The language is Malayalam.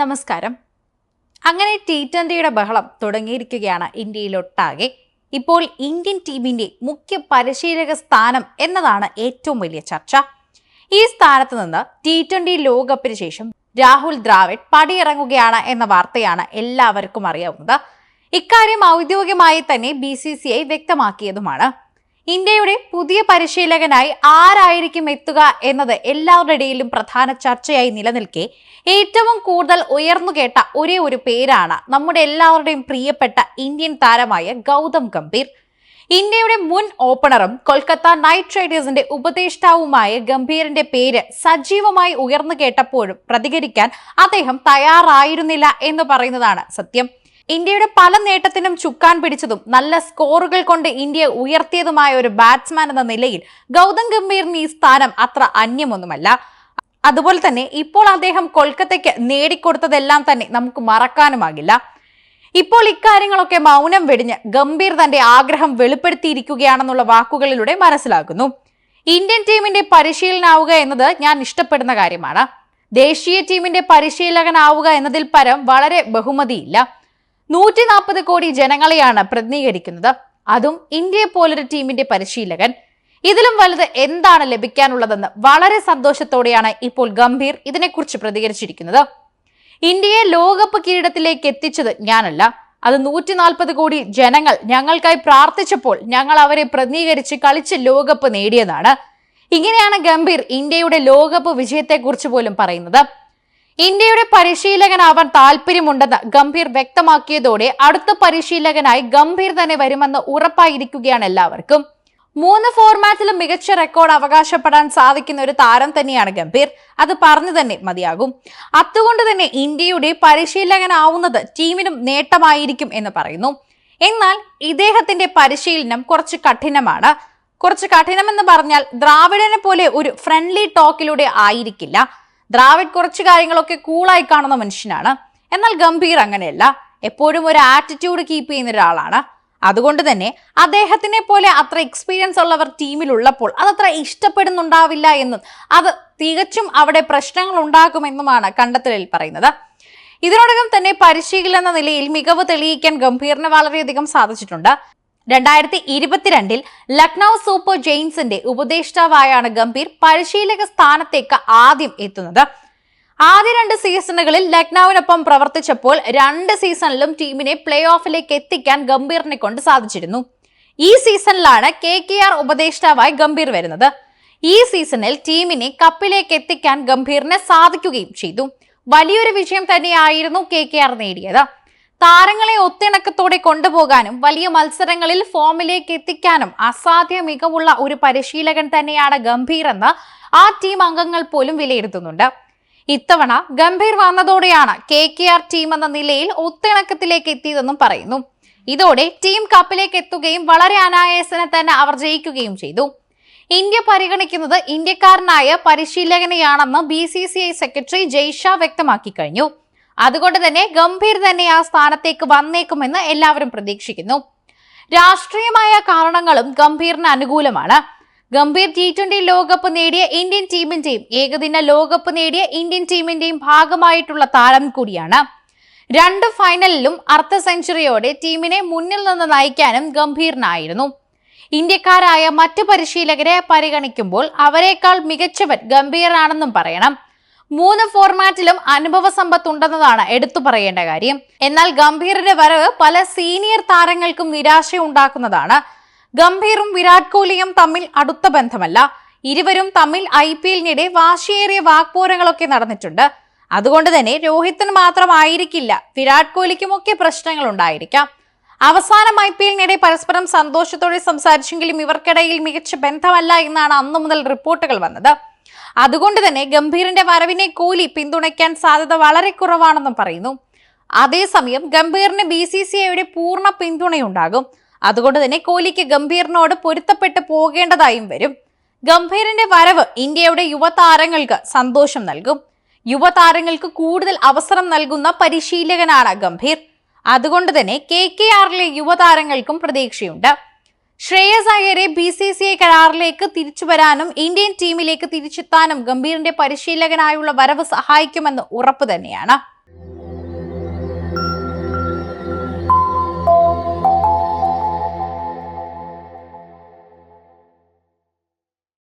നമസ്കാരം. അങ്ങനെ ടി ട്വന്റിയുടെ ബഹളം തുടങ്ങിയിരിക്കുകയാണ് ഇന്ത്യയിലൊട്ടാകെ. ഇപ്പോൾ ഇന്ത്യൻ ടീമിന്റെ മുഖ്യ പരിശീലക സ്ഥാനം എന്നതാണ് ഏറ്റവും വലിയ ചർച്ച. ഈ സ്ഥാനത്ത് നിന്ന് ടി ട്വന്റി ലോകകപ്പിന് ശേഷം രാഹുൽ ദ്രാവിഡ് പടിയിറങ്ങുകയാണ് എന്ന വാർത്തയാണ് എല്ലാവർക്കും അറിയാവുന്നത്. ഇക്കാര്യം ഔദ്യോഗികമായി തന്നെ ബി വ്യക്തമാക്കിയതുമാണ്. ഇന്ത്യയുടെ പുതിയ പരിശീലകനായി ആരായിരിക്കും എത്തുക എന്നത് എല്ലാവരുടെ ഇടയിലും പ്രധാന ചർച്ചയായി നിലനിൽക്കെ. ഏറ്റവും കൂടുതൽ ഉയർന്നു കേട്ട ഒരേ ഒരു പേരാണ് നമ്മുടെ എല്ലാവരുടെയും പ്രിയപ്പെട്ട ഇന്ത്യൻ താരമായ ഗൗതം ഗംഭീർ. ഇന്ത്യയുടെ മുൻ ഓപ്പണറും കൊൽക്കത്ത നൈറ്റ് റൈഡേഴ്സിന്റെ ഉപദേഷ്ടാവുമായ ഗംഭീറിന്റെ പേര് സജീവമായി ഉയർന്നു കേട്ടപ്പോഴും പ്രതികരിക്കാൻ അദ്ദേഹം തയ്യാറായിരുന്നില്ല എന്ന് പറയുന്നതാണ് സത്യം. ഇന്ത്യയുടെ പല നേട്ടത്തിനും ചുക്കാൻ പിടിച്ചതും നല്ല സ്കോറുകൾ കൊണ്ട് ഇന്ത്യയെ ഉയർത്തിയതുമായ ഒരു ബാറ്റ്സ്മാൻ എന്ന നിലയിൽ ഗൗതം ഗംഭീറിന് ഈ സ്ഥാനം അത്ര അന്യമൊന്നുമല്ല. അതുപോലെ തന്നെ ഇപ്പോൾ അദ്ദേഹം കൊൽക്കത്തയ്ക്ക് നേടിക്കൊടുത്തതെല്ലാം തന്നെ നമുക്ക് മറക്കാനുമാകില്ല. ഇപ്പോൾ ഇക്കാര്യങ്ങളൊക്കെ മൗനം വെടിഞ്ഞ് ഗംഭീർ തന്റെ ആഗ്രഹം വെളിപ്പെടുത്തിയിരിക്കുകയാണെന്നുള്ള വാക്കുകളിലൂടെ മനസ്സിലാക്കുന്നു. ഇന്ത്യൻ ടീമിന്റെ പരിശീലനാവുക എന്നത് ഞാൻ ഇഷ്ടപ്പെടുന്ന കാര്യമാണ്. ദേശീയ ടീമിന്റെ പരിശീലകനാവുക എന്നതിൽ പരം വളരെ ബഹുമതിയില്ല. നൂറ്റി നാൽപ്പത് കോടി ജനങ്ങളെയാണ് പ്രതിനിധീകരിക്കുന്നത്. അതും ഇന്ത്യയെ പോലൊരു ടീമിന്റെ പരിശീലകൻ. ഇതിലും വലുത് എന്താണ് ലഭിക്കാനുള്ളതെന്ന് വളരെ സന്തോഷത്തോടെയാണ് ഇപ്പോൾ ഗംഭീർ ഇതിനെക്കുറിച്ച് പ്രതികരിച്ചിരിക്കുന്നത്. ഇന്ത്യയെ ലോകകപ്പ് കിരീടത്തിലേക്ക് എത്തിച്ചത് ഞാനല്ല. അത് നൂറ്റി നാൽപ്പത് കോടി ജനങ്ങൾ ഞങ്ങൾക്കായി പ്രാർത്ഥിച്ചപ്പോൾ ഞങ്ങൾ അവരെ പ്രതിനിധീകരിച്ച് കളിച്ച് ലോകകപ്പ് നേടിയതാണ്. ഇങ്ങനെയാണ് ഗംഭീർ ഇന്ത്യയുടെ ലോകകപ്പ് വിജയത്തെക്കുറിച്ച് പോലും പറയുന്നത്. ഇന്ത്യയുടെ പരിശീലകനാവാൻ താല്പര്യമുണ്ടെന്ന് ഗംഭീർ വ്യക്തമാക്കിയതോടെ അടുത്ത പരിശീലകനായി ഗംഭീർ തന്നെ വരുമെന്ന് ഉറപ്പായിരിക്കുകയാണ് എല്ലാവർക്കും. മൂന്ന് ഫോർമാറ്റിലും മികച്ച റെക്കോർഡ് അവകാശപ്പെടാൻ സാധിക്കുന്ന ഒരു താരം തന്നെയാണ് ഗംഭീർ. അത് പറഞ്ഞു തന്നെ മതിയാകും. അതുകൊണ്ട് തന്നെ ഇന്ത്യയുടെ പരിശീലകനാവുന്നത് ടീമിനും നേട്ടമായിരിക്കും എന്ന് പറയുന്നു. എന്നാൽ ഇദ്ദേഹത്തിന്റെ പരിശീലനം കുറച്ച് കഠിനമാണ്. കുറച്ച് കഠിനമെന്ന് പറഞ്ഞാൽ ദ്രാവിഡനെ പോലെ ഒരു ഫ്രണ്ട്ലി ടോക്കിലൂടെ ആയിരിക്കില്ല. ദ്രാവിഡ് കുറച്ച് കാര്യങ്ങളൊക്കെ കൂളായി കാണുന്ന മനുഷ്യനാണ്. എന്നാൽ ഗംഭീർ അങ്ങനെയല്ല. എപ്പോഴും ഒരു ആറ്റിറ്റ്യൂഡ് കീപ്പ് ചെയ്യുന്ന ഒരാളാണ്. അതുകൊണ്ട് തന്നെ അദ്ദേഹത്തിനെ പോലെ അത്ര എക്സ്പീരിയൻസ് ഉള്ളവർ ടീമിലുള്ളപ്പോൾ അതത്ര ഇഷ്ടപ്പെടുന്നുണ്ടാവില്ല എന്നും അത് തികച്ചും അവിടെ പ്രശ്നങ്ങൾ ഉണ്ടാക്കുമെന്നുമാണ് കണ്ടെത്തലിൽ പറയുന്നത്. ഇതിനോടകം തന്നെ പരിശീലന നിലയിൽ മികവ് തെളിയിക്കാൻ ഗംഭീറിന് വളരെയധികം സാധിച്ചിട്ടുണ്ട്. രണ്ടായിരത്തി ഇരുപത്തിരണ്ടിൽ ലക്നൗ സൂപ്പർ ജെയിൻസിന്റെ ഉപദേഷ്ടാവായാണ് ഗംഭീർ പരിശീലക സ്ഥാനത്തേക്ക് ആദ്യം എത്തുന്നത്. ആദ്യ രണ്ട് സീസണുകളിൽ ലക്നൌവിനൊപ്പം പ്രവർത്തിച്ചപ്പോൾ രണ്ട് സീസണിലും ടീമിനെ പ്ലേ ഓഫിലേക്ക് എത്തിക്കാൻ ഗംഭീറിനെ കൊണ്ട് സാധിച്ചിരുന്നു. ഈ സീസണിലാണ് കെ കെ ആർ ഉപദേഷ്ടാവായി ഗംഭീർ വരുന്നത്. ഈ സീസണിൽ ടീമിനെ കപ്പിലേക്ക് എത്തിക്കാൻ ഗംഭീറിന് സാധിക്കുകയും ചെയ്തു. വലിയൊരു വിജയം തന്നെയായിരുന്നു കെ കെ ആർ നേടിയത്. താരങ്ങളെ ഒത്തിണക്കത്തോടെ കൊണ്ടുപോകാനും വലിയ മത്സരങ്ങളിൽ ഫോമിലേക്ക് എത്തിക്കാനും അസാധ്യ മികവുള്ള ഒരു പരിശീലകൻ തന്നെയാണ് ഗംഭീർ എന്ന് ആ ടീം അംഗങ്ങൾ പോലും വിലയിരുത്തുന്നുണ്ട്. ഇത്തവണ ഗംഭീർ വന്നതോടെയാണ് കെ കെ ആർ ടീം എന്ന നിലയിൽ ഒത്തിണക്കത്തിലേക്ക് എത്തിയതെന്നും പറയുന്നു. ഇതോടെ ടീം കപ്പിലേക്ക് എത്തുകയും വളരെ അനായാസനെ തന്നെ അവർ ജയിക്കുകയും ചെയ്തു. ഇന്ത്യ പരിഗണിക്കുന്നത് ഇന്ത്യക്കാരനായ പരിശീലകനെയാണെന്ന് B C C I secretary Jay Shah വ്യക്തമാക്കി കഴിഞ്ഞു. അതുകൊണ്ട് തന്നെ ഗംഭീർ തന്നെ ആ സ്ഥാനത്തേക്ക് വന്നേക്കുമെന്ന് എല്ലാവരും പ്രതീക്ഷിക്കുന്നു. രാഷ്ട്രീയമായ കാരണങ്ങളും ഗംഭീറിന് അനുകൂലമാണ്. ഗംഭീർ ടി ട്വന്റി ലോകകപ്പ് നേടിയ ഇന്ത്യൻ ടീമിന്റെയും ഏകദിന ലോകകപ്പ് നേടിയ ഇന്ത്യൻ ടീമിന്റെയും ഭാഗമായിട്ടുള്ള താരം കൂടിയാണ്. രണ്ട് ഫൈനലിലും അർദ്ധ സെഞ്ചുറിയോടെ ടീമിനെ മുന്നിൽ നിന്ന് നയിക്കാനും ഗംഭീറിനായിരുന്നു. ഇന്ത്യക്കാരായ മറ്റ് പരിശീലകരെ പരിഗണിക്കുമ്പോൾ അവരെക്കാൾ മികച്ചവൻ ഗംഭീറാണെന്നും പറയണം. മൂന്ന് ഫോർമാറ്റിലും അനുഭവ സമ്പത്തുണ്ടെന്നതാണ് എടുത്തു പറയേണ്ട കാര്യം. എന്നാൽ ഗംഭീറിന്റെ വരവ് പല സീനിയർ താരങ്ങൾക്കും നിരാശ ഉണ്ടാക്കുന്നതാണ് ഗംഭീറും വിരാട് കോഹ്ലിയും തമ്മിൽ അടുത്ത ബന്ധമല്ല. ഇരുവരും തമ്മിൽ ഐ പി എല്ലിനിടെ വാശിയേറിയ വാക്പോരങ്ങളൊക്കെ നടന്നിട്ടുണ്ട്. അതുകൊണ്ട് തന്നെ രോഹിത്തിന് മാത്രമായിരിക്കില്ല വിരാട് കോഹ്ലിക്കുമൊക്കെ പ്രശ്നങ്ങൾ ഉണ്ടായിരിക്കാം. അവസാനം ഐ പി എല്ലിനിടെ പരസ്പരം സന്തോഷത്തോടെ സംസാരിച്ചെങ്കിലും ഇവർക്കിടയിൽ മികച്ച ബന്ധമല്ല എന്നാണ് അന്നു മുതൽ റിപ്പോർട്ടുകൾ വന്നത്. അതുകൊണ്ട് തന്നെ ഗംഭീറിന്റെ വരവിനെ കോഹ്ലി പിന്തുണയ്ക്കാൻ സാധ്യത വളരെ കുറവാണെന്നും പറയുന്നു. അതേസമയം ഗംഭീറിന് ബി സി സി ഐയുടെ പൂർണ പിന്തുണയുണ്ടാകും. അതുകൊണ്ട് തന്നെ കോഹ്ലിക്ക് ഗംഭീറിനോട് പൊരുത്തപ്പെട്ട് പോകേണ്ടതായും വരും. ഗംഭീറിന്റെ വരവ് ഇന്ത്യയുടെ യുവതാരങ്ങൾക്ക് സന്തോഷം നൽകും. യുവതാരങ്ങൾക്ക് കൂടുതൽ അവസരം നൽകുന്ന പരിശീലകനാണ് ഗംഭീർ. അതുകൊണ്ട് തന്നെ കെ കെ ആറിലെ യുവതാരങ്ങൾക്കും പ്രതീക്ഷയുണ്ട്. ശ്രേയസ് അയ്യരെ ബി സി സി ഐ കരാറിലേക്ക് തിരിച്ചു വരാനും ഇന്ത്യൻ ടീമിലേക്ക് തിരിച്ചെത്താനും ഗംഭീറിന്റെ പരിശീലകനായുള്ള വരവ് സഹായിക്കുമെന്ന് ഉറപ്പ് തന്നെയാണ്.